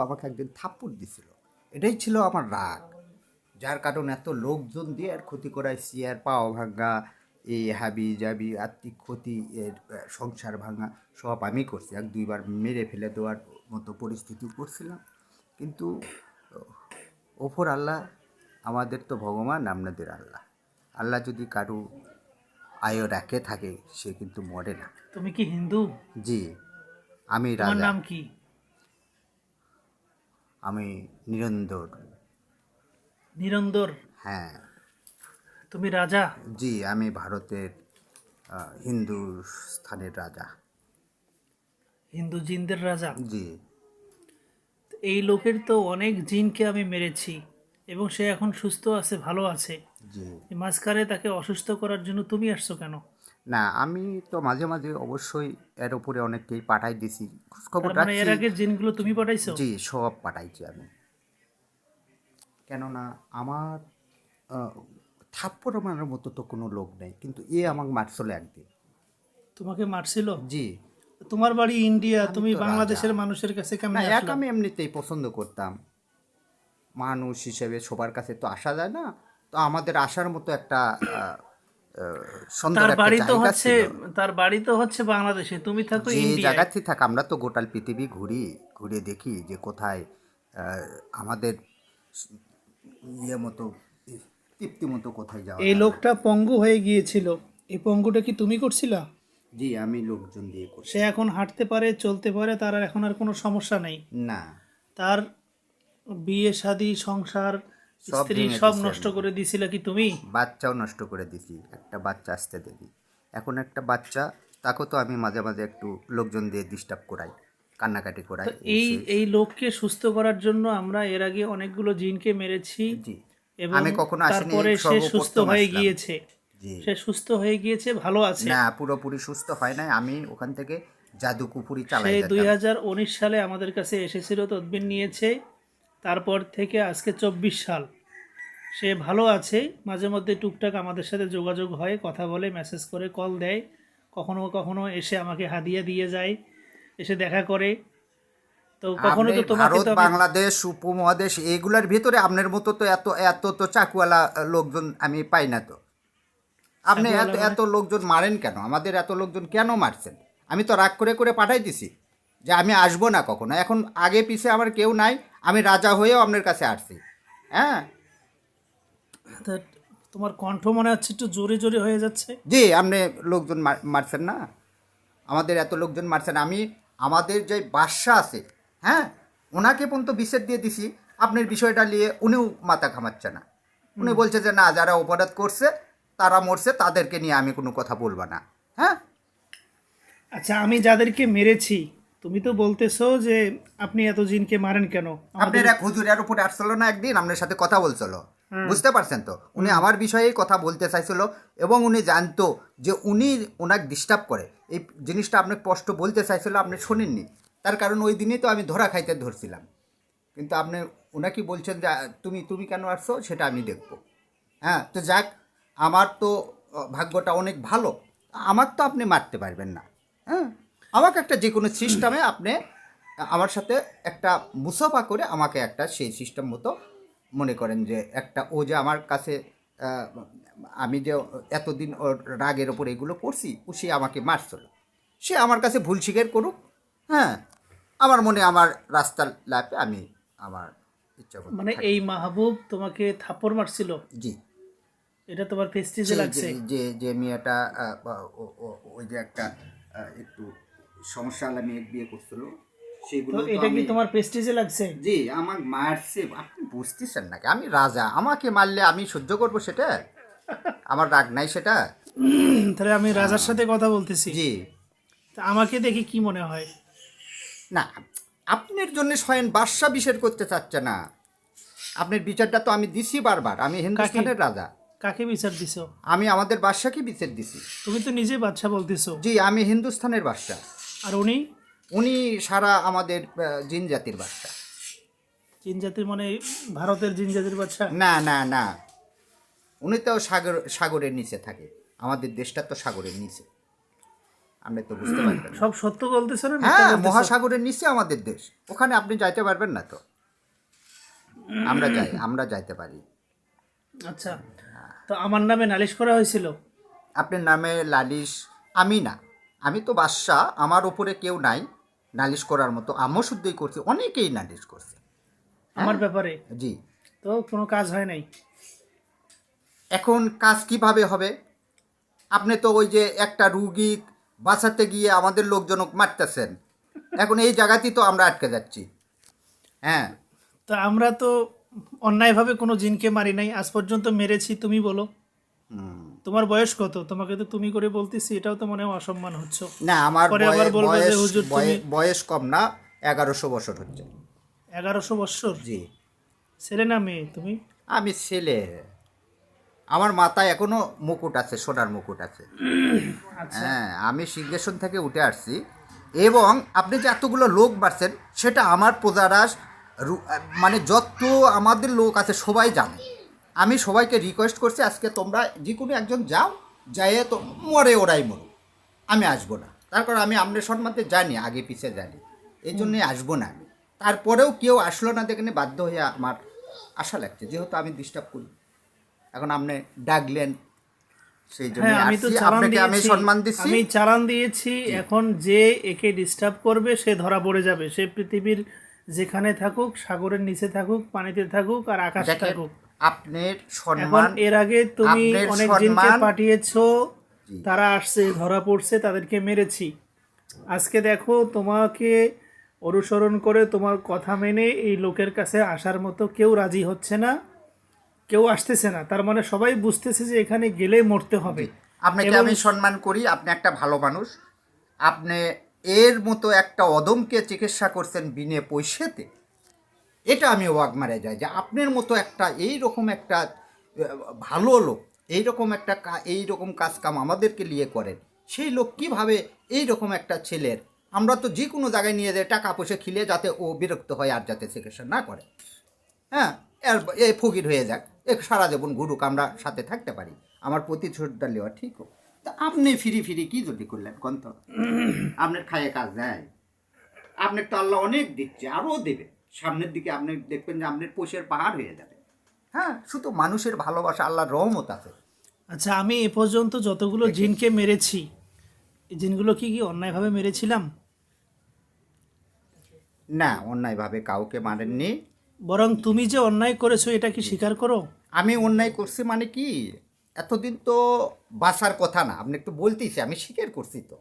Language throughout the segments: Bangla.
আমাকে একদিন থাপ্পড় দিছিল। এটাই ছিল আমার রাগ। যার কারণে এত লোকজন দিয়ে আর ক্ষতি করাইছি আর পাওয়া ভাঙ্গা এই হাবি জাবি আর্থিক ক্ষতি এর সংসার ভাঙা সব আমি করছি। এক দুইবার মেরে ফেলে দেওয়ার মতো পরিস্থিতি করছিলাম। কিন্তু ওপর আল্লাহ আমাদের তো ভগবান আপনাদের আল্লাহ। আল্লাহ যদি কারু আয়ু রাখে থাকে সে কিন্তু মরে না। তুমি কি হিন্দু? জি। আমি রাজা। নাম কি? আমি নিরন্দর নিরন্দর হ্যাঁ। তুমি রাজা? জি আমি ভারতের হিন্দু স্থানের রাজা। হিন্দু জিনদের রাজা? জি। এই লোকের তো অনেক জিনকে আমি মেরেছি এবং সে এখন সুস্থ আছে ভালো আছে। জি। মাঝখানে তাকে অসুস্থ করার জন্য তুমি আসছো কেন? না আমি তো মাঝে মাঝে অবশ্যই এর উপরে অনেককেই পাঠাই দিছি। খবর মানে এর আগে জিনগুলো তুমি পাঠাইছো? জি সব পাঠাইছি আমি। কেননা আমার থাপ্পড় মারার মতো তো কোনো লোক নেই কিন্তু এ আমাকে মারছিল একদিন। তোমাকে মারছিল? জি। তোমার বাড়ি ইন্ডিয়া তুমি বাংলাদেশের মানুষের কাছে কেমন এক আমি এমনিতেই পছন্দ করতাম। মানুষ হিসেবে সবার কাছে তো আসা যায় না। তো আমাদের আসার মতো একটা তার বাড়ি তো হচ্ছে তার বাড়ি তো হচ্ছে বাংলাদেশে। তুমি থাকো যে জায়গাতে থাক আমরা তো গোটাল পৃথিবী ঘুরি ঘুরে দেখি যে কোথায় আমাদের ইয়ে মতো তৃপ্তি মতো কোথায় যাওয়া এই লোকটা পঙ্গু হয়ে গিয়েছিল। এই পঙ্গুটা কি তুমি করছিলা? জি আমি লোকজন দিয়ে করছি। সে এখন হাঁটতে পারে চলতে পারে তার আর এখন আর কোনো সমস্যা নেই। না। তার বিয়ে শাদী সংসার স্ত্রী ভেঙে সব দিছি নষ্ট করে দিছিল কি তুমি? বাচ্চাও নষ্ট করে দিছি একটা বাচ্চা আসতে দেখি এখন একটা বাচ্চা তাকেও তো আমি মাঝে মাঝে একটু লোকজন দিয়ে ডিস্টার্ব করাই কান্নাকাটি করাই এই এই লোককে সুস্থ করার জন্য আমরা এর আগে অনেকগুলো জিনকে মেরেছি জি। এবং আমি কখনো আসিনি, তারপরে সে সর্বপ্রথম সুস্থ হয়ে আসলাম। গিয়েছে। জি। সে সুস্থ হয়ে গিয়েছে ভালো আছে। না পুরোপুরি সুস্থ হয় নাই। আমি ওখান থেকে জাদু কুপুরি সে চালাই দুই যেতাম হাজার উনিশ সালে আমাদের কাছে এসেছিল তদবির নিয়েছে। তারপর থেকে আজকে চব্বিশ সাল। সে ভালো আছে। মাঝে মধ্যে টুকটাক আমাদের সাথে যোগাযোগ হয় কথা বলে মেসেজ করে কল দেয়। কখনো কখনো এসে আমাকে হাদিয়া দিয়ে যায় এসে দেখা করে। তো কখনো তো তোমাকে ভারত তো বাংলাদেশ উপমহাদেশ এগুলার ভিতরে আপনার মতো তো এত এত তো চাকুয়ালা লোকজন আমি পাই না তো। আপনি এত এত লোকজন মারেন কেন? আমাদের এত লোকজন কেন মারছেন? আমি তো রাগ করে করে পাঠাই দিছি যে আমি আসব না কখনো। এখন আগে পিছে আমার কেউ নাই আমি রাজা হয়েও আপনার কাছে আসছি। হ্যাঁ? তোমার কণ্ঠ মনে হচ্ছে একটু জোরে জোরে হয়ে যাচ্ছে। জি আপনি লোকজন মার- মারছেন না। আমাদের এত লোকজন মারছেন। আমি আমাদের যে বাদশা আছে হ্যাঁ ওনাকে পর্যন্ত বিচ্ছেদ দিয়ে দিছি। আপনার বিষয়টা নিয়ে উনিও মাথা ঘামাচ্ছে না। উনি বলছে যে না যারা অপরাধ করছে তারা মরছে তাদেরকে নিয়ে আমি কোনো কথা বলব না। হ্যাঁ? আচ্ছা আমি যাদেরকে মেরেছি তুমি তো বলতেছো যে আপনি এত জিনকে মারেন কেন? আপনার এক হুজুরের উপরে আসছিল না একদিন আপনার সাথে কথা বলছিল বুঝতে পারছেন তো? উনি আমার বিষয়েই কথা বলতে চাইছিল এবং উনি জানতো যে উনি ওনাকে ডিস্টার্ব করে। এই জিনিসটা আপনাকে স্পষ্ট বলতে চাইছিল আপনি শোনেননি। তার কারণ ওই দিনই তো আমি ধরা খাইতে ধরছিলাম। কিন্তু আপনি ওনাকে বলছেন যে তুমি তুমি কেন আসছো? সেটা আমি দেখব। হ্যাঁ তো যাক আমার তো ভাগ্যটা অনেক ভালো। আমার তো আপনি মারতে পারবেন না। হ্যাঁ? আমাকে একটা যে কোনো সিস্টেমে আপনি আমার সাথে একটা মুসাফা করে আমাকে একটা সেই সিস্টেম মতো মনে করেন যে একটা ও যে আমার কাছে আমি যে এতদিন ওর রাগের ওপর এগুলো করছি ও সে আমাকে মারছিল। সে আমার কাছে ভুল স্বীকার করুক হ্যাঁ আমার মনে আমার রাস্তার লাইফে আমি আমার ইচ্ছা মানে এই মাহবুব তোমাকে থাপ্পড় মারছিল? জি। এটা তোমার ফেস্টিজে লাগছে? যে- যে মেয়েটা ওই যে একটা একটু সমস্যা আলা মেয়ে বিয়ে করছিল সেগুলো এটা কি তোমার পেস্টিজে লাগছে? জি আমার মারছে আপনি বুঝতেছেন নাকি আমি রাজা আমাকে মারলে আমি সহ্য করব সেটা? আমার রাগ নাই সেটা? তাহলে আমি রাজার সাথে কথা বলতেছি। জি। তা আমাকে দেখে কি মনে হয়? না আপনার জন্য স্বয়ং বাদশা বিচার করতে চাচ্ছে না। আপনার বিচারটা তো আমি দিছি বারবার আমি হিন্দুস্তানের রাজা। কাকে বিচার দিছো? আমি আমাদের বাদশাকে বিচার দিছি। তুমি তো নিজে বাদশা বলতেছো। জি আমি হিন্দুস্তানের বাদশা আর উনি? উনি সারা আমাদের জিন জাতির বাদশা জিন জাতির মানে ভারতের জিন জাতির বাচ্চা? না না না। উনি তো সাগর সাগরের নিচে থাকে। আমাদের দেশটা তো সাগরের নিচে। আপনি তো বুঝতে পারবেন সব সত্য বলতেছো না হ্যাঁ মহাসাগরের নিচে আমাদের দেশ। ওখানে আপনি যাইতে পারবেন না তো। আমরা যাই আমরা যাইতে পারি। আচ্ছা। তো আমার নামে নালিশ করা হয়েছিল? আপনার নামে লালিশ আমি না। আমি তো বাদশাহ আমার ওপরে কেউ নাই নালিশ করার মতো। আমিও শুদ্ধই করছি অনেকেই নালিশ করছে। আমার ব্যাপারে? জি। তো কোনো কাজ হয় নাই? এখন কাজ কীভাবে হবে? আপনি তো ওই যে একটা রুগী বাঁচাতে গিয়ে আমাদের লোকজন মারতেছেন। এখন এই জায়গাতেই তো আমরা আটকে যাচ্ছি। হ্যাঁ। তো আমরা তো অন্যায়ভাবে কোনো জিনকে মারি নাই। আজ পর্যন্ত মেরেছি তুমি বলো। হুম। তোমার বয়স কত? তোমাকে তো তুমি করে বলতেছি এটাও তো মনে হয় অসম্মান হচ্ছে। না আমার বয়স কম না এগারোশো বছর হচ্ছে। এগারোশো বৎসর জি। ছেলে না মেয়ে তুমি? আমি ছেলে। আমার মাথায় এখনও মুকুট আছে সোনার মুকুট আছে। আচ্ছা। হ্যাঁ আমি সিংহাসন থেকে উঠে আসছি। এবং আপনি যে এতগুলো লোক বাড়ছেন সেটা আমার প্রজারা মানে যত আমাদের লোক আছে সবাই জানে। আমি সবাইকে রিকোয়েস্ট করছি আজকে তোমরা যে কোনো একজন যাও যাইয়ে তো মরে ওরাই মরুক। আমি আসব না। তারপর আমি আপনার সম্বন্ধে জানি আগে পিছে জানি। এই জন্যই আসব না আমি। তারপরেও কেউ আসলো না দেখে বাধ্য হয়ে আমার আশা লাগছে যেহেতু আমি ডিস্টার্ব করি। এখন আপনি ডাকলেন সেই জন্য হ্যাঁ আমি তো আপনাকে আমি সম্মান দিচ্ছি। আমি চালান দিয়েছি। এখন যে একে ডিস্টার্ব করবে সে ধরা পড়ে যাবে। সে পৃথিবীর যেখানে থাকুক সাগরের নিচে থাকুক পানিতে থাকুক আর আকাশে থাকুক। আপনার সম্মান এর আগে তুমি অনেক জিনকে পাঠিয়েছো তারা আসছে ধরা পড়ছে তাদেরকে মেরেছি। আজকে দেখো তোমাকে অনুসরণ করে তোমার কথা মেনে এই লোকের কাছে আসার মতো কেউ রাজি হচ্ছে না কেউ আসতেছে না। তার মানে সবাই বুঝতেছে যে এখানে গেলে মরতে হবে। আপনাকে আমি সম্মান করি আপনি একটা ভালো মানুষ। আপনি এর মতো একটা অদমকে চিকিৎসা করছেন বিনে পয়সাতে। এটা আমি ওয়াক মারে যাই যে আপনার মতো একটা এই রকম একটা ভালো লোক এই রকম একটা এই রকম কাজ কাম আমাদেরকে নিয়ে করেন সেই লোক কীভাবে এই রকম একটা ছেলের আমরা তো যে কোনো জায়গায় নিয়ে যাই টাকা পয়সা খিলে যাতে ও বিরক্ত হয় আর যাতে চিকিৎসা না করে। হ্যাঁ এর এই ফকির হয়ে যাক এ সারা জীবন ঘুরুক আমরা সাথে থাকতে পারি আমার প্রতিশোধটা নেওয়া ঠিক হোক। তা আপনি ফিরি ফিরি কি যদি করলেন কোন তো আপনার খায়ে কাজ দেয়। আপনার তো আল্লাহ অনেক দিচ্ছে আরও দেবে। সামনের দিকে আপনি দেখবেন যে আপনার পোষের পাহাড় হয়ে যাবে। হ্যাঁ শুধু মানুষের ভালোবাসা আল্লাহর রহমত আছে। আচ্ছা আমি এ পর্যন্ত যতগুলো জিনকে মেরেছি এই জিনগুলো কি কি অন্যায়ভাবে মেরেছিলাম? না অন্যায়ভাবে কাউকে মারেননি। বরং তুমি যে অন্যায় করেছ এটা কি স্বীকার করো? আমি অন্যায় করছি মানে কি? এতদিন তো বাঁচার কথা না আপনি একটু বলতেছি আমি স্বীকার করছি তো।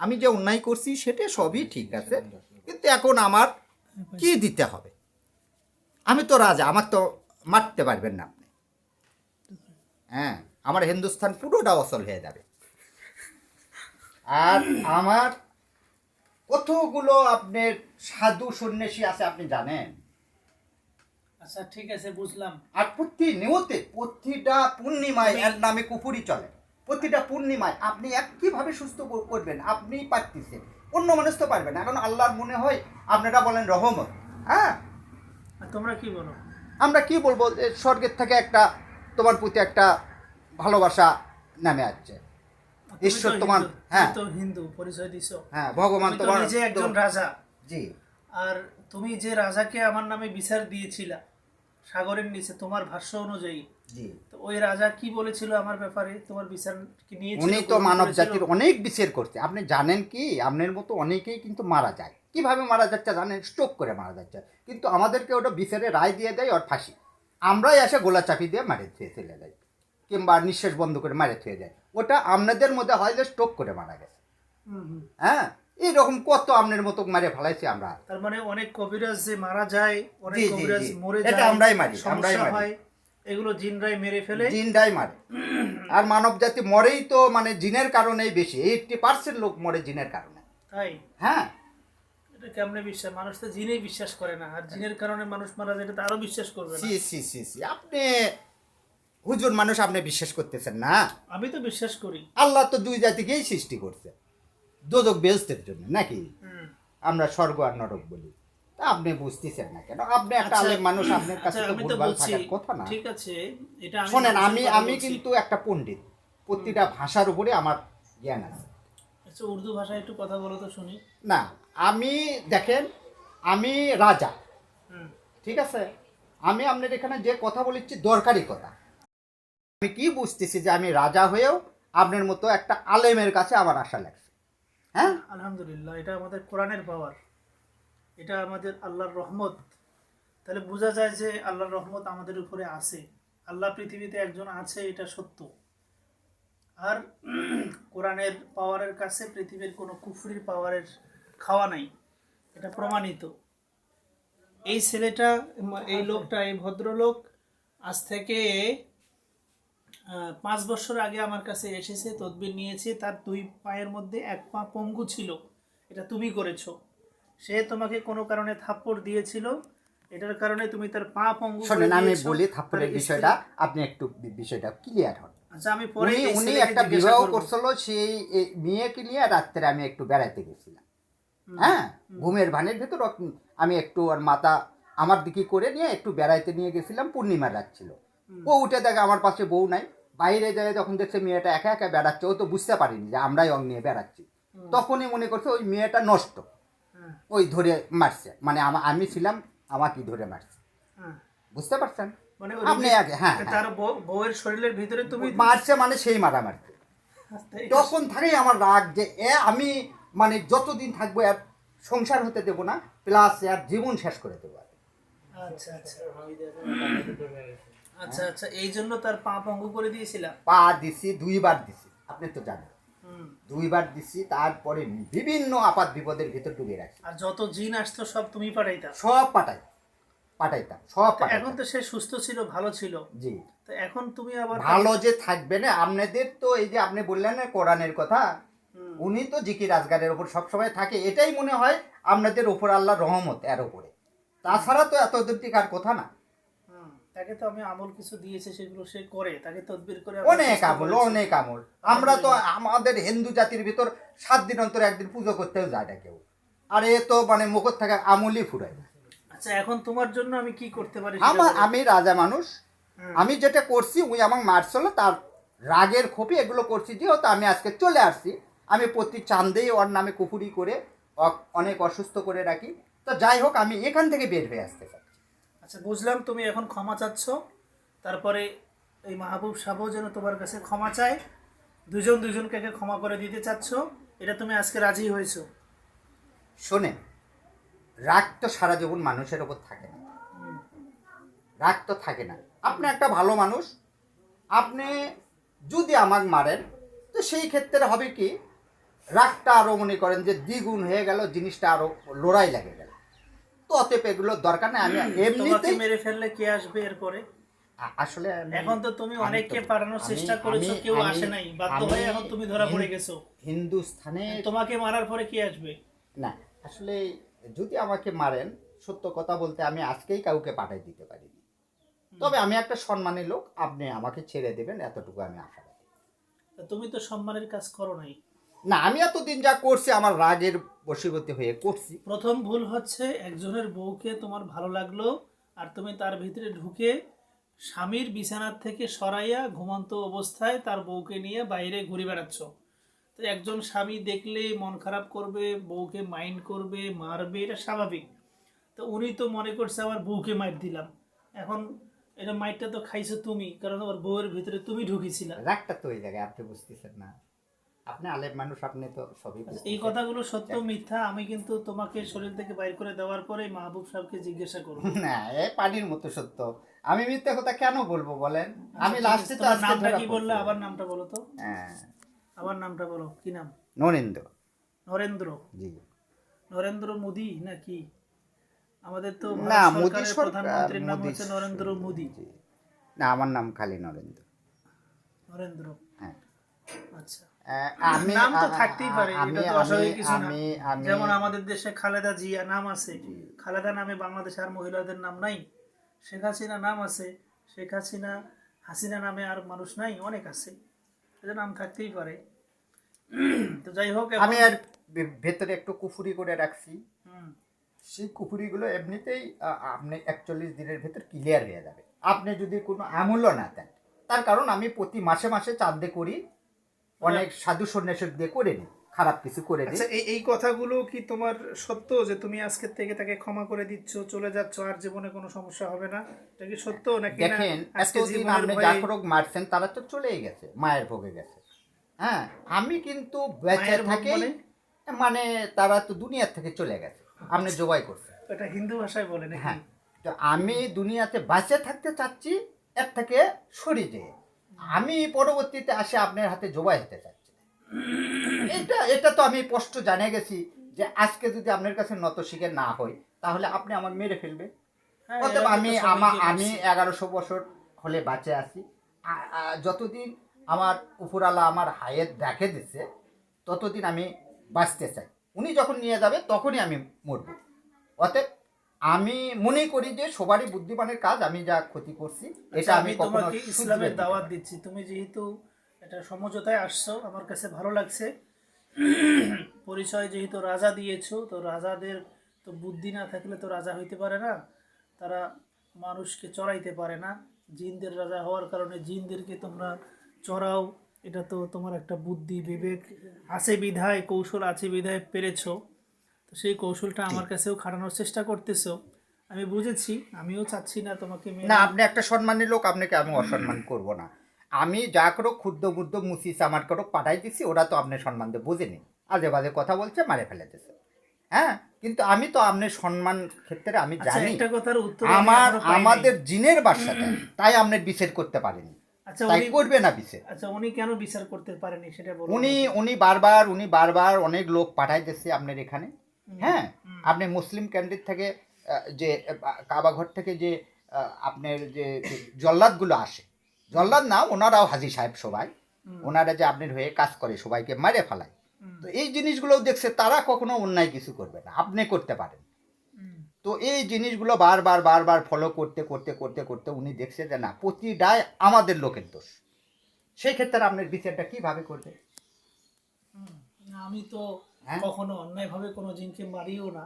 আমি যে অন্যায় করছি সেটা সবই ঠিক আছে। কিন্তু এখন আমার কি দিতে হবে? আমি তো রাজা আমার তো মারতে পারবেন না আপনি। হ্যাঁ আমার হিন্দুস্থান পুরোটা অচল হয়ে যাবে। আর আমার কতগুলো আপনার সাধু সন্ন্যাসী আছে আপনি জানেন? আচ্ছা ঠিক আছে বুঝলাম। আর প্রতি নিয়তে প্রতিটা পূর্ণিমায় এর নামে কুপুরি চলে। প্রতিটা পূর্ণিমায় আপনি এক কীভাবে সুস্থ করবেন আপনি পারতেছেন। অন্য মানুষ তো পারবে না। এখন আল্লাহর মনে হয় আপনারা বলেন রহমত। হ্যাঁ? তোমরা কি বলো? আমরা কি বলব? যে স্বর্গের থেকে একটা তোমার প্রতি একটা ভালোবাসা নামে আসছে। ঈশ্বর তোমার- হ্যাঁ। তো হিন্দু পরিচয় দিছো। হ্যাঁ ভগবান তোমার নিজে একজন রাজা। জি। আর তুমি যে রাজাকে আমার নামে বিচার দিয়েছিলা সাগরের নিচে তোমার ভাষ্য অনুযায়ী তো ওই রাজা কি বলেছিল আমার ব্যাপারে? তোমার বিচার কি নিয়েছিল? উনি তো মানব জাতির অনেক বিচার করছে। আপনি জানেন কি? আপনার মতো অনেকেই কিন্তু মারা যায়। কীভাবে মারা যাচ্ছে জানেন? স্ট্রোক করে মারা যাচ্ছে। কিন্তু আমাদেরকে ওটা বিচারে রায় দিয়ে দেয় ওর ফাঁসি। আমরাই এসে গোলা চাপি দিয়ে মারে থুয়ে ফেলে দেয়। কিংবা নিঃশ্বাস বন্ধ করে মারে থুয়ে যায় ওটা আপনাদের মধ্যে হয় যে স্ট্রোক করে মারা গেছে। হ্যাঁ? এইরকম কত আপনার মতো মারে ফেলাইছি আমরা। তার মানে অনেক কবিরাজ যে মারা যায় অনেক কবিরাজ। মরে এটা আমরাই মারি, আমরাই মারি। এগুলো জিনরাই মেরে ফেলে। জিনটাই মারে। আর মানব জাতি মরেই তো মানে জিনের কারণেই বেশি। এইটটি পার্সেন্ট লোক মরে জিনের কারণে। তাই? হ্যাঁ। এটা কেমনে বিশ্বাস? মানুষ তো জিনেই বিশ্বাস করে না। আর জিনের কারণে মানুষ মারা যায় এটা তো আরও বিশ্বাস করবে না। সি সি সি সি। আপনি হুজুর মানুষ আপনি বিশ্বাস করতেছেন না? আমি তো বিশ্বাস করি। আল্লাহ তো দুই জাতিকেই সৃষ্টি করছে। দোজক বেহস্তের জন্য নাকি? আমরা স্বর্গ আর নরক বলি। আপনি বুঝতেছেন না কেন? আপনি একটা আচ্ছা, আলেম মানুষ আপনার কাছে আচ্ছা, তো আমি ভুলভাল থাকার কথা না। ঠিক আছে এটা আমি শোনেন আমি আমি কিন্তু একটা পণ্ডিত। প্রতিটা ভাষার উপরে আমার জ্ঞান আছে। আচ্ছা উর্দু ভাষায় একটু কথা বলো তো শুনি। না আমি দেখেন আমি রাজা। ঠিক আছে? আমি আপনার এখানে যে কথা বলেছি দরকারি কথা। আমি কি বুঝতেছি যে আমি রাজা হয়েও আপনার মতো একটা আলেমের কাছে আমার আশা লাগছে? হ্যাঁ? আলহামদুলিল্লাহ এটা আমাদের কোরআনের পাওয়ার এটা আমাদের আল্লাহর রহমত। তাহলে বোঝা যায় যে আল্লাহর রহমত আমাদের উপরে আছে। আল্লাহ পৃথিবীতে একজন আছে, এটা সত্য। আর কোরআনের পাওয়ারের কাছে পৃথিবীর কোনো কুফরির পাওয়ারের খাওয়া নাই। এটা প্রমাণিত। এই ছেলেটা, এই লোকটা, এই ভদ্রলোক আজ থেকে পাঁচ বছর আগে আমার কাছে এসেছে, তদবির নিয়েছে। তার দুই পায়ের মধ্যে এক পা পঙ্গু ছিল। এটা তুমি করেছ। সে তোমাকে কোনো কারণে থাপ্পড় দিয়েছিল? এটার কারণে তুমি তার পা পঙ্গু শোনেন আমি বলি থাপ্পড়ের বিষয়টা আপনি একটু বিষয়টা ক্লিয়ার হন। আচ্ছা আমি পরে উনি একটা বিবাহ করছিল সেই মেয়েকে নিয়ে রাত্রে আমি একটু বেড়াইতে গেছিলাম। হ্যাঁ? ঘুমের ভানের ভেতর আমি একটু ওর মাথা আমার দিকে করে নিয়ে একটু বেড়াইতে নিয়ে গেছিলাম পূর্ণিমার রাত ছিল। ও উঠে দেখে আমার পাশে বউ নাই। বাইরে যায় যখন দেখছে মেয়েটা একা একা বেড়াচ্ছে ও তো বুঝতে পারিনি যে আমরাই অং নিয়ে বেড়াচ্ছি। তখনই মনে করছে ওই মেয়েটা নষ্ট। ওই ধরে মারছে। মানে আমি ছিলাম আমাকে ধরে মারছে। হ্যাঁ। বুঝতে পারছেন? মানে আপনি আগে হ্যাঁ হ্যাঁ। তার বউ- বউয়ের শরীরের ভিতরে তুমি মারছে মানে সেই মারামারি। তখন থেকেই আমার রাগ যে এ আমি মানে যতদিন থাকব আর সংসার হতে দেবো না প্লাস আর জীবন শেষ করে দেবো আর। আচ্ছা আচ্ছা। আচ্ছা আচ্ছা। এই জন্য তার পা পঙ্গু করে দিয়েছিলাম পা দিছি দুইবার দিছি। আপনি তো জানেন। দুইবার দিছি তারপরে বিভিন্ন আপাত বিপদের ভিতর ডুবে রাখি আর যত জিন আসতো সব তুমি পাঠাইতা? সব পাঠাই পাঠাইতাম সব এখন তো সে সুস্থ ছিল ভালো ছিল। জি। তো এখন তুমি আবার ভালো যে থাকবে না আপনাদের তো এই যে আপনি বললেন না কোরআনের কথা উনি তো জিকির আজগারের ওপর সবসময় থাকে এটাই মনে হয় আপনাদের ওপর আল্লাহ রহমত এর ওপরে। তাছাড়া তো এত দূর টিকার কথা না। তাকে তো আমি আমল কিছু দিয়েছি সেগুলো সে করে তাকে তদবির করে অনেক আমল অনেক আমল। আমরা তো আমাদের হিন্দু জাতির ভিতর সাত দিন অন্তর একদিন পুজো করতেও যায় না কেউ। আর এ তো মানে মুখর থাকা আমলই ফুরায় আচ্ছা এখন তোমার জন্য আমি কি করতে পারি আমার আমি রাজা মানুষ। আমি যেটা করছি ওই আমার মারছিল তার রাগের ক্ষোভে এগুলো করছি যেহেতু আমি আজকে চলে আসছি আমি প্রতি চান্দেই ওর নামে কুপুরি করে অনেক অসুস্থ করে রাখি। তো যাই হোক আমি এখান থেকে বের হয়ে আসতে চাচ্ছি আচ্ছা বুঝলাম তুমি এখন ক্ষমা চাচ্ছ। তারপরে এই মাহবুব সাহেবও যেন তোমার কাছে ক্ষমা চায়। দুজন দুজনকে ক্ষমা করে দিতে চাচ্ছ। এটা তুমি আজকে রাজি হয়েছো। শোনে, রাগ তো সারা জীবন মানুষের ওপর থাকে না। রাগ তো থাকে না। আপনি একটা ভালো মানুষ। আপনি যদি আমাকে মারেন, তো সেই ক্ষেত্রে হবে কি, রাগটা আরও মনে করেন যে দ্বিগুণ হয়ে গেল, জিনিসটা আরও লড়াই লাগে গেল। তো অতএব এগুলোর দরকার নেই আমি তোমাকে এমনিতেই মেরে ফেললে কে আসবে এরপরে? আসলে এখন তো তুমি অনেককে পাঠানোর চেষ্টা করেছ কেউ আসে নাই বাধ্য হয়ে এখন তুমি ধরা পড়ে গেছো। হিন্দুস্থানে তোমাকে মারার পরে কে আসবে? না আসলে যদি আমাকে মারেন সত্য কথা বলতে আমি আজকেই কাউকে পাঠাই দিতে পারিনি। তবে আমি একটা সম্মানী লোক আপনি আমাকে ছেড়ে দেবেন এতটুকু আমি আশা রাখি। তুমি তো সম্মানের কাজ করো নাই। না আমি এতদিন যা করছি আমার রাগের বশীভূত হয়ে করছি। প্রথম ভুল হচ্ছে একজনের বউকে তোমার ভালো লাগল আর তুমি তার ভিতরে ঢুকে স্বামীর বিছানার থেকে সরাইয়া ঘুমন্ত অবস্থায় তার বউকে নিয়ে বাইরে ঘুরে বেড়াচ্ছ। তো একজন স্বামী দেখলে মন খারাপ করবে বউকে মাইন্ড করবে মারবে এটা স্বাভাবিক। তো উনি তো মনে করছে আমার বউকে মাইর দিলাম। এখন এটা মাইরটা তো খাইছো তুমি কারণ ওর বউয়ের ভিতরে তুমি ঢুকেছিলা। রাগটা তো ওই জায়গায় আপনি বুঝতেছেন না। আপনি আলেম মানুষ আপনি তো সবই এই কথাগুলো সত্য মিথ্যা আমি কিন্তু তোমাকে শরীর থেকে বাইর করে দেওয়ার পরে মাহবুব সাহেবকে জিজ্ঞাসা করব। না এ পানির মতো সত্য। আমি মিথ্যে কথা কেন বলব বলেন? আমি লাস্টে তো নামটা কি বললে? আবার নামটা বলো তো। হ্যাঁ। আবার নামটা বলো কি নাম? নরেন্দ্র। নরেন্দ্র। জি। নরেন্দ্র মোদি না কি আমাদের তো না মোদি প্রধানমন্ত্রীর নাম হচ্ছে নরেন্দ্র মোদি। না আমার নাম খালি নরেন্দ্র। নরেন্দ্র। হ্যাঁ। আচ্ছা। আমি নাম তো থাকতেই পারে এটা তো অস্বাভাবিক কিছু না। যেমন আমাদের দেশে খালেদা জিয়া নাম আছে খালেদা নামে বাংলাদেশে আর মহিলাদের নাম নাই শেখ হাসিনা নাম আছে শেখ হাসিনা হাসিনা নামে আর মানুষ নাই অনেক আছে এটা নাম থাকতেই পারে। তো যাই হোক আমি আর ভেতরে একটু কুফুরি করে রাখছি। হুম, সেই কুফুরিগুলো এমনিতেই আপনি একচল্লিশ দিনের ভেতর ক্লিয়ার হয়ে যাবে। আপনি যদি কোনো আমূল্য না দেন তার কারণ আমি প্রতি মাসে মাসে চাঁদে করি অনেক সাধু সন্ন্যাসক দিয়ে করে নিই খারাপ কিছু করে আচ্ছা এই এই কথাগুলো কি তোমার সত্য যে তুমি আজকের থেকে তাকে ক্ষমা করে দিচ্ছ চলে যাচ্ছ আর জীবনে কোনো সমস্যা হবে না? এটা কি সত্য নাকি দেখেন আজকে আপনি জাকরক মারছেন তারা তো চলেই গেছে মায়ের ভোগে গেছে। হ্যাঁ আমি কিন্তু বেঁচে থাকি মানে? মানে তারা তো দুনিয়ার থেকে চলে গেছে আপনি জবাই করছেন। এটা হিন্দু ভাষায় বলে নাকি? হ্যাঁ তো আমি দুনিয়াতে বাঁচে থাকতে চাচ্ছি এর থেকে সরে যেয়ে। আমি পরবর্তীতে আসে আপনার হাতে জবাই হতে চাচ্ছি। এটা এটা তো আমি স্পষ্ট জানে গেছি যে আজকে যদি আপনার কাছে নত শিখে না হই তাহলে আপনি আমার মেরে ফেলবে। হ্যাঁ, অতএব আমি আমা- আমি এগারোশো বছর হলে বাঁচে আছি। যতদিন আমার উপরালা আমার হায়ের দেখে দিচ্ছে ততদিন আমি বাঁচতে চাই। উনি যখন নিয়ে যাবে তখনই আমি মরব। অতএব আমি মনে করি যে সবারই বুদ্ধিমানের কাজ আমি যা ক্ষতি করছি এটা আচ্ছা, আমি আমি তোমাকে ইসলামের দাওয়াত দিচ্ছি। তুমি যেহেতু এটা সমঝোতায় আসছো আমার কাছে ভালো লাগছে। পরিচয় যেহেতু রাজা দিয়েছ তো রাজাদের তো বুদ্ধি না থাকলে তো রাজা হইতে পারে না। তারা মানুষকে চড়াইতে পারে না। জিনদের রাজা হওয়ার কারণে জিনদেরকে তোমরা চড়াও। এটা তো তোমার একটা বুদ্ধি বিবেক আছে বিধায় কৌশল আছে বিধায় পেরেছ। তো সেই কৌশলটা আমার কাছেও খাটানোর চেষ্টা করতেছো। আমি বুঝেছি আমিও চাচ্ছি না তোমাকে না আপনি একটা সম্মানী লোক আপনাকে আমি অসম্মান করব না। আমি যা করো ক্ষুদ্র বুদ্ধ মুসিস আমার করো পাঠাই দিচ্ছি ওরা তো আপনার সম্মান দিয়ে বোঝেনি আজে বাজে কথা বলছে মারে ফেলে দিছে হ্যাঁ কিন্তু আমি তো আপনার সম্মান ক্ষেত্রে আমি আচ্ছা জানি। একটা কথার উত্তর আমার আমাদের জিনের বাসাটা তাই আপনার বিচার করতে পারেনি। আচ্ছা তাই উনি করবে না বিচার। আচ্ছা উনি কেন বিচার করতে পারেনি সেটা উনি উনি বারবার উনি বারবার অনেক লোক পাঠাই দিচ্ছে আপনার এখানে। হ্যাঁ? আপনি মুসলিম ক্যান্ডিড থেকে যে কাবাঘর থেকে যে আপনার যে জল্লাদগুলো আসে জল্লাদ না ওনারাও হাজি সাহেব সবাই। ওনারা যে আপনার হয়ে কাজ করে সবাইকে মারে ফেলায়। তো এই জিনিসগুলোও দেখছে তারা কখনো অন্যায় কিছু করবে না আপনি করতে পারেন। তো এই জিনিসগুলো বারবার বারবার ফলো করতে করতে করতে করতে উনি দেখছে যে না প্রতিটাই আমাদের লোকের দোষ। সেই ক্ষেত্রে আপনার বিচারটা কীভাবে করবে? আমি তো? কখনো অন্যায়ভাবে কোনো জিনকে মারিও না।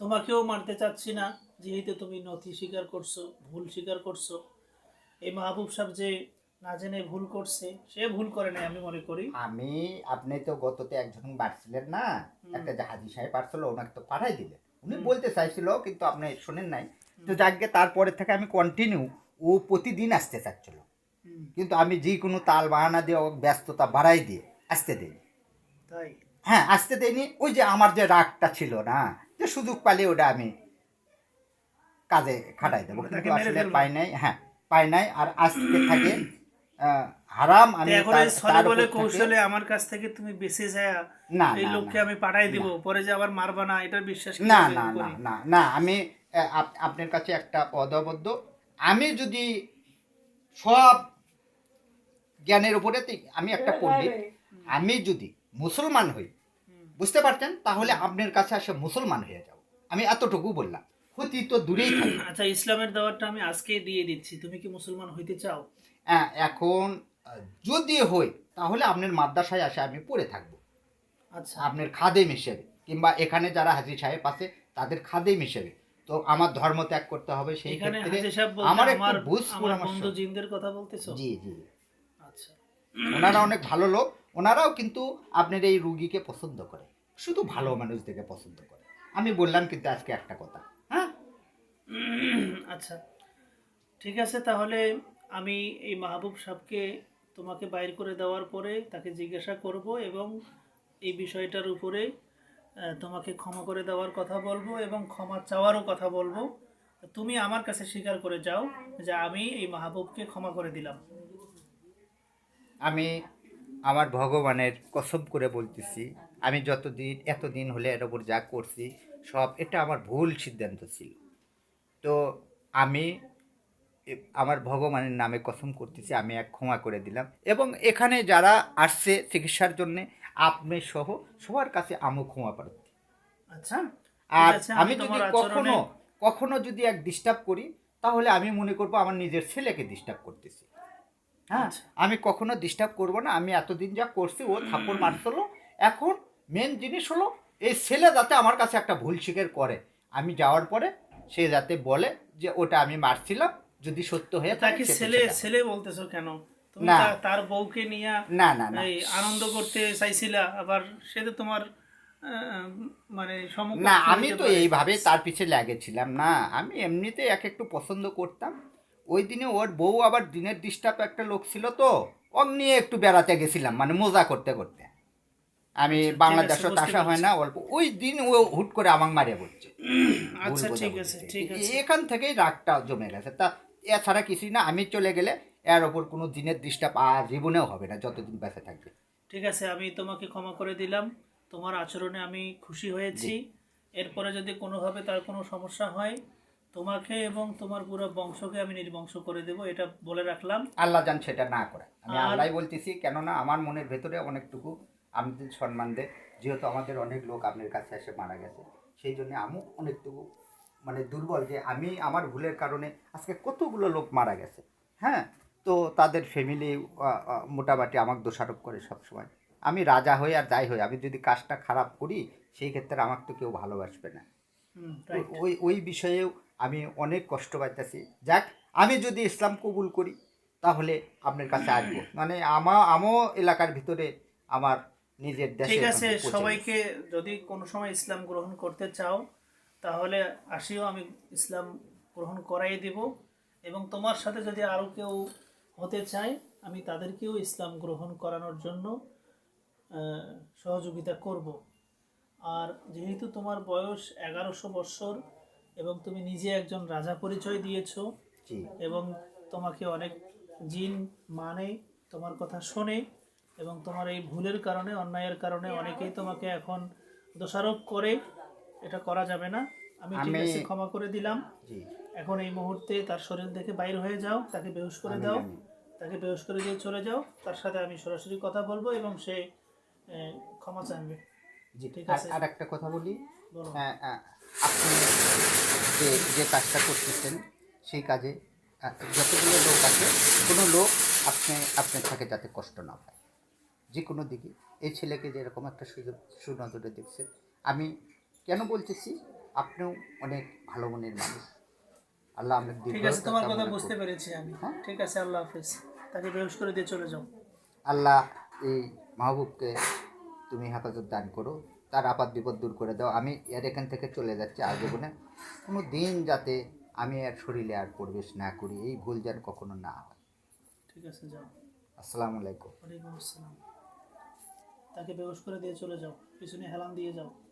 তোমাকেও মারতে চাচ্ছি না যেহেতু তুমি নথি স্বীকার করছ ভুল স্বীকার করছ। এই মাহবুব সাহেব যে না জেনে ভুল করছে সে ভুল করে নাই আমি মনে করি। আমি আপনি তো গততে একজন বাড়ছিলেন না একটা জাহাজি সাহেব পারছিল ওনাকে তো পাঠাই দিলেন। উনি বলতে চাইছিল কিন্তু আপনি শোনেন নাই। তো যাকে তারপরে থেকে আমি কন্টিনিউ ও প্রতিদিন আসতে চাচ্ছিল। কিন্তু আমি যে কোনো তাল বাহানা দিয়ে ব্যস্ততা বাড়াই দিয়ে আসতে দিই হ্যাঁ আসতে দেয়নি ওই যে আমার যে রাগটা ছিল না যে সুযোগ পালে ওটা আমি কাজে খাটাই দেবো। কিন্তু আসলে পাই নাই হ্যাঁ পাই নাই আর আজকে থাকে হারাম আমি এখন বলে কৌশলে আমার কাছ থেকে তুমি বেঁচে যায় না, এই লোককে আমি পাঠাই দিব পরে যে আবার মারবা না এটার বিশ্বাস না না না না না আমি আপনার কাছে একটা পদবদ্ধ আমি যদি সব জ্ঞানের উপরে আমি একটা পণ্ডিত আমি যদি মুসলমান হই। বুঝতে পারছেন? তাহলে আপনার কাছে আসে মুসলমান হয়ে যাও। আমি এতটুকু বললাম। ক্ষতি তো দূরেই থাকে। আচ্ছা ইসলামের দাওয়াতটা আমি আজকেই দিয়ে দিচ্ছি। তুমি কি মুসলমান হইতে চাও? হ্যাঁ, এখন যদি হই তাহলে আপনার মাদ্রাসায় আসে আমি পড়ে থাকব। আচ্ছা। আপনার খাদেম হিসেবে কিংবা এখানে যারা হাজি সাহেব আছে তাদের খাদেম হিসেবে তো আমার ধর্ম ত্যাগ করতে হবে সেইখানে ক্ষেত্রে আমার একটু বুঝ পরামর্শ জিনদের কথা বলতেছো? জি জি। আচ্ছা। ওনারা অনেক ভালো লোক। ওনারাও কিন্তু আপনার এই রুগীকে পছন্দ করে। শুধু ভালো মানুষদেরকে পছন্দ করে। আমি বললাম কিন্তু আজকে একটা কথা। হ্যাঁ? আচ্ছা ঠিক আছে তাহলে আমি এই মাহবুব সাহেবকে তোমাকে বাইর করে দেওয়ার পরে তাকে জিজ্ঞাসা করব এবং এই বিষয়টার উপরে তোমাকে ক্ষমা করে দেওয়ার কথা বলব এবং ক্ষমা চাওয়ারও কথা বলব। তুমি আমার কাছে স্বীকার করে যাও যে আমি এই মাহবুবকে ক্ষমা করে দিলাম। আমি আমার ভগবানের কসম করে বলতেছি আমি যতদিন এতদিন হলে এর ওপর যা করছি সব এটা আমার ভুল সিদ্ধান্ত ছিল। তো আমি আমার ভগবানের নামে কসম করতেছি আমি এক ক্ষমা করে দিলাম। এবং এখানে যারা আসছে চিকিৎসার জন্যে আপনি সহ সবার কাছে আমিও ক্ষমা প্রার্থী। আচ্ছা আর আমি যদি কখনো কখনো যদি এক ডিস্টার্ব করি তাহলে আমি মনে করব আমার নিজের ছেলেকে ডিস্টার্ব করতেছি। হ্যাঁ আচ্ছা। আমি কখনো ডিস্টার্ব করব না আমি এতদিন যা করছি ও থাপ্পড় মারছিল এখন মেন জিনিস হলো এই ছেলে যাতে আমার কাছে একটা ভুল স্বীকার করে আমি যাওয়ার পরে সে যাতে বলে যে ওটা আমি মারছিলাম যদি সত্য হয়ে থাকে ছেলে ছেলে বলতেছো কেন না। তার বউকে নিয়ে না না না আনন্দ করতে চাইছিলা আবার সে তো তোমার মানে না আমি তো। এইভাবে তার পিছে লেগেছিলাম না আমি এমনিতে এক একটু পছন্দ করতাম ওই দিনে ওর বউ আবার দিনের ডিস্টার্ব একটা লোক ছিল তো ওর নিয়ে একটু বেড়াতে গেছিলাম মানে মজা করতে করতে। আমি আচ্ছা, বুঝতে আসা হয় না অল্প ওই দিন ও হুট করে আমাকে মারিয়ে বলছে। আচ্ছা ঠিক আছে ঠিক আছে। এখান থেকেই রাগটা জমে গেছে। তা এছাড়া কিছুই না আমি চলে গেলে এর ওপর কোনো দিনের ডিস্টার্ব আর জীবনেও হবে না যতদিন বেঁচে থাকবে। ঠিক আছে আমি তোমাকে ক্ষমা করে দিলাম। তোমার আচরণে আমি খুশি হয়েছি। এরপরে যদি কোনোভাবে তার কোনো সমস্যা হয় তোমাকে এবং তোমার পুরো বংশকে আমি নির্বংশ করে দেব এটা বলে রাখলাম। আল্লাহ জান সেটা না করে। আমি আল্লাহ বলতেছি কেননা আমার মনের ভেতরে অনেকটুকু আমাদের সম্মান দেয়। যেহেতু আমাদের অনেক লোক আপনার কাছে এসে মারা গেছে সেই জন্য আমি অনেকটুকু মানে দুর্বল যে আমি আমার ভুলের কারণে আজকে কতগুলো লোক মারা গেছে। হ্যাঁ তো তাদের ফ্যামিলি মোটামুটি আমাকে দোষারোপ করে সবসময়। আমি রাজা হই আর যাই হই আমি যদি কাজটা খারাপ করি সেই ক্ষেত্রে আমাকে তো কেউ ভালোবাসবে না। ওই ওই বিষয়েও আমি অনেক কষ্ট পাইতেছি। যাক আমি যদি ইসলাম কবুল করি তাহলে আপনার কাছে আসব। মানে আমা আমও এলাকার ভিতরে আমার নিজের দেশে ঠিক আছে সবাইকে যদি কোনো সময় ইসলাম গ্রহণ করতে চাও তাহলে আসিও আমি ইসলাম গ্রহণ করাই দিব। এবং তোমার সাথে যদি আরও কেউ হতে চায় আমি তাদেরকেও ইসলাম গ্রহণ করানোর জন্য সহযোগিতা করব। আর যেহেতু তোমার বয়স এগারোশো বৎসর এবং তুমি নিজে একজন রাজা পরিচয় দিয়েছ। এবং তোমাকে অনেক জিন মানে তোমার কথা শোনে এবং তোমার এই ভুলের কারণে অন্যায়ের কারণে অনেকেই তোমাকে এখন দোষারোপ করে। এটা করা যাবে না। আমি ঠিক আছে ক্ষমা করে দিলাম। এখন এই মুহূর্তে তার শরীর থেকে বাইর হয়ে যাও তাকে বেহুশ করে দাও। তাকে বেহুশ করে দিয়ে চলে যাও। তার সাথে আমি সরাসরি কথা বলব এবং সে ক্ষমা চাইবে। জি। ঠিক আছে। আর একটা কথা বলি। বলো। হ্যাঁ, আপনি যে যে কাজটা করতেছেন সেই কাজে যতগুলো লোক আছে কোনো লোক আপনি আপনার থাকে যাতে কষ্ট না পায়। যে কোনো দিকে। এই ছেলেকে যেরকম একটা সুযোগ সুনজরে দেখছেন আমি কেন বলতেছি আপনিও অনেক ভালো মনের মানুষ। আল্লাহ আপনার ঠিক আছে তোমার কথা বুঝতে পেরেছি আমি। হ্যাঁ? ঠিক আছে আল্লাহ হাফেজ। তাকে বেহুশ করে দিয়ে চলে যাও। আল্লাহ এই মাহবুবকে তুমি হেফাজত দান করো। তার আপাত বিপদ দূর করে দাও। আমি এর এখান থেকে চলে যাচ্ছি আর জীবনে কোনো দিন যাতে আমি আর শরীরে আর প্রবেশ না করি এই ভুল যেন কখনো না হয়। ঠিক আছে যাও। আসসালামু আলাইকুম। ওয়ালাইকুম আসসালাম। তাকে বেহস করে দিয়ে চলে যাও। পিছনে হেলান দিয়ে যাও।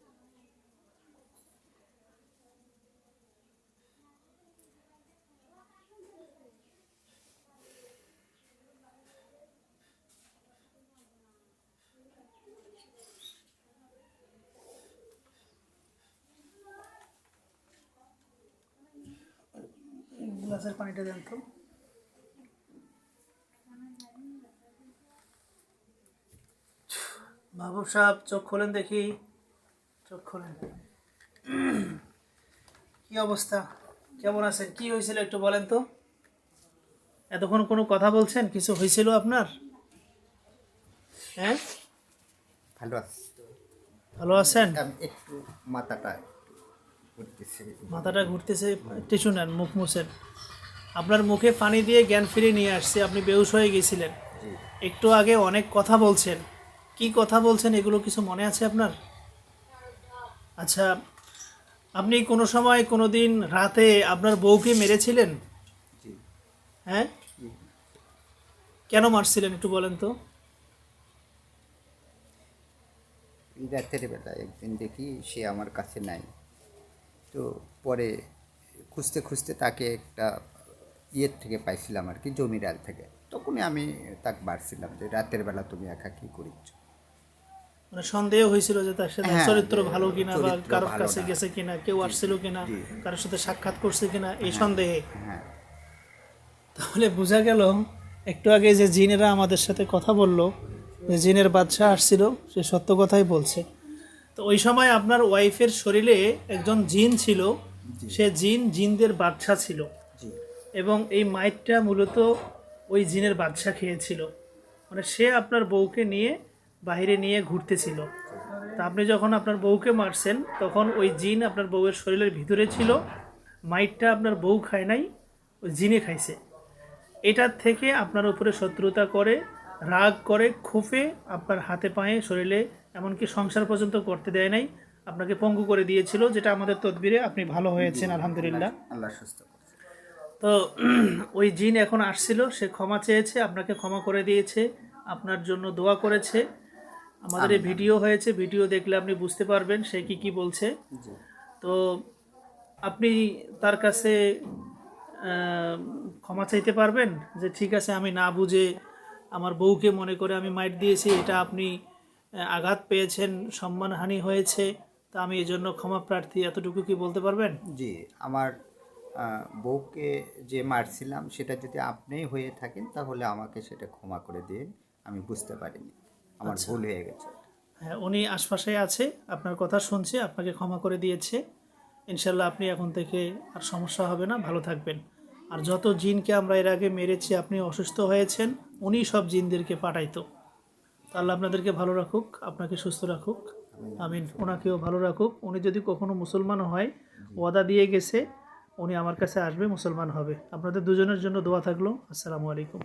গ্লাসের পানিটা দেন তো। মাহবুব সাহেব চোখ খোলেন দেখি। চোখ খোলেন। কি অবস্থা? কেমন আছেন? কি হয়েছিল একটু বলেন তো। এতক্ষণ কোনো কথা বলছেন? কিছু হয়েছিল আপনার? হ্যাঁ? ভালো ভালো আছেন? আমি একটু মাথাটা মাথাটা ঘুরতেছে টিস্যু নেন মুখ মুছেন আপনার মুখে পানি দিয়ে জ্ঞান ফিরে নিয়ে আসছে আপনি বেহুশ হয়ে গেছিলেন। একটু আগে অনেক কথা বলছেন। কি কথা বলছেন এগুলো কিছু মনে আছে আপনার? আচ্ছা আপনি কোনো সময় কোনো দিন রাতে আপনার বউকে মেরেছিলেন? হ্যাঁ? কেন মারছিলেন একটু বলেন তো। রাতের বেলা একদিন দেখি সে আমার কাছে নাই। তো পরে খুঁজতে খুঁজতে তাকে একটা ইয়ের থেকে পাইছিলাম আর কি জমিরাল থেকে। তখনই আমি তাকে বাড়ছিলাম যে রাতের বেলা তুমি একা কী করিচ্ছ? মানে সন্দেহ হয়েছিল যে তার সাথে হ্যাঁ, চরিত্র ভালো কিনা বা কারোর কাছে গেছে কিনা কেউ আসছিল কিনা কারোর সাথে সাক্ষাৎ করছে কিনা এই সন্দেহে। হ্যাঁ। তাহলে বোঝা গেল একটু আগে যে জিনেরা আমাদের সাথে কথা বলল যে জিনের বাদশা আসছিল সে সত্য কথাই বলছে। তো ওই সময় আপনার ওয়াইফের শরীরে একজন জিন ছিল। সে জিন জিনদের বাদশা ছিল। এবং এই মাইটটা মূলত ওই জিনের বাদশা খেয়েছিল। মানে সে আপনার বউকে নিয়ে বাইরে নিয়ে ঘুরতেছিল। তা আপনি যখন আপনার বউকে মারছেন তখন ওই জিন আপনার বউয়ের শরীরের ভিতরে ছিল। মাইটটা আপনার বউ খায় নাই ওই জিনে খাইছে। এটার থেকে আপনার উপরে শত্রুতা করে রাগ করে ক্ষোভে আপনার হাতে পায়ে শরীরে এমনকি সংসার পর্যন্ত করতে দেয় নাই। আপনাকে পঙ্গু করে দিয়েছিল যেটা আমাদের তদবিরে আপনি ভালো হয়েছেন আলহামদুলিল্লাহ। আল্লাহ সুস্থ তো ওই জিন এখন আসছিল সে ক্ষমা চেয়েছে আপনাকে ক্ষমা করে দিয়েছে আপনার জন্য দোয়া করেছে। আমাদের এই ভিডিও হয়েছে ভিডিও দেখলে আপনি বুঝতে পারবেন সে কি কি বলছে। তো আপনি তার কাছে ক্ষমা চাইতে পারবেন? যে ঠিক আছে আমি না বুঝে আমার বউকে মনে করে আমি মাইট দিয়েছি এটা আপনি আঘাত পেয়েছেন সম্মানহানি হয়েছে তা আমি এই জন্য ক্ষমা প্রার্থী এতটুকু কি বলতে পারবেন? জি আমার বউকে যে মারছিলাম সেটা যদি আপনিই হয়ে থাকেন তাহলে আমাকে সেটা ক্ষমা করে দিন আমি বুঝতে পারিনি। আমার ভুল হয়ে গেছে। হ্যাঁ উনি আশপাশে আছে আপনার কথা শুনছে আপনাকে ক্ষমা করে দিয়েছে। ইনশাল্লাহ আপনি এখন থেকে আর সমস্যা হবে না ভালো থাকবেন। আর যত জিনকে আমরা এর আগে মেরেছি আপনি অসুস্থ হয়েছেন উনি সব জিনদেরকে পাঠাইতো। আল্লাহ আপনাদেরকে ভালো রাখুক, আপনাকে সুস্থ রাখুক। আমিন। ওনাকেও ভালো রাখুক। উনি যদি কখনো মুসলমান হয়, ওয়াদা দিয়ে গেছে, উনি আমার কাছে আসবে, মুসলমান হবে। আপনাদের দুজনের জন্য দোয়া থাকল। আসসালামু আলাইকুম।